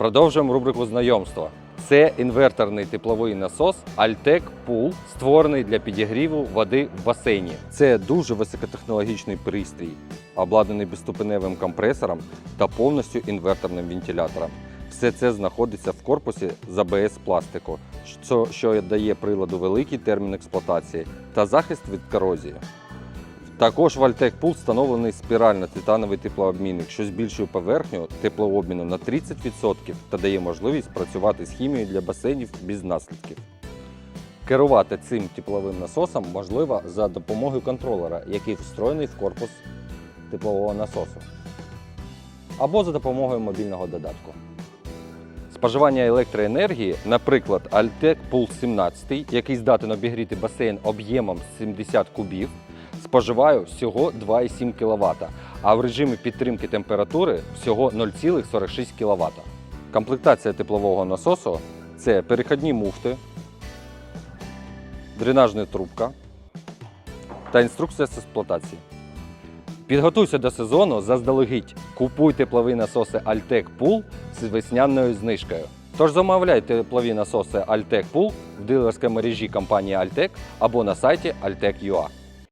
Продовжуємо рубрику знайомства. Це інверторний тепловий насос Altec Pool, створений для підігріву води в басейні. Це дуже високотехнологічний пристрій, обладнаний безступеневим компресором та повністю інверторним вентилятором. Все це знаходиться в корпусі з АБС пластику, що, дає приладу великий термін експлуатації та захист від корозії. Також в Altec Pool встановлений спірально-титановий теплообмінник, що збільшує поверхню теплообміну на 30% та дає можливість працювати з хімією для басейнів без наслідків. Керувати цим тепловим насосом можливо за допомогою контролера, який встроєний в корпус теплового насосу, або за допомогою мобільного додатку. Споживання електроенергії, наприклад, Altec Pool 17, який здатен обігріти басейн об'ємом 70 кубів, споживає всього 2,7 кВт, а в режимі підтримки температури всього 0,46 кВт. Комплектація теплового насосу це перехідні муфти, дренажна трубка та інструкція з експлуатації. Підготуйся до сезону заздалегідь. Купуй теплові насоси Altec Pool з весняною знижкою. Тож замовляй теплові насоси Altec Pool в дилерській мережі компанії Altec або на сайті altec.ua.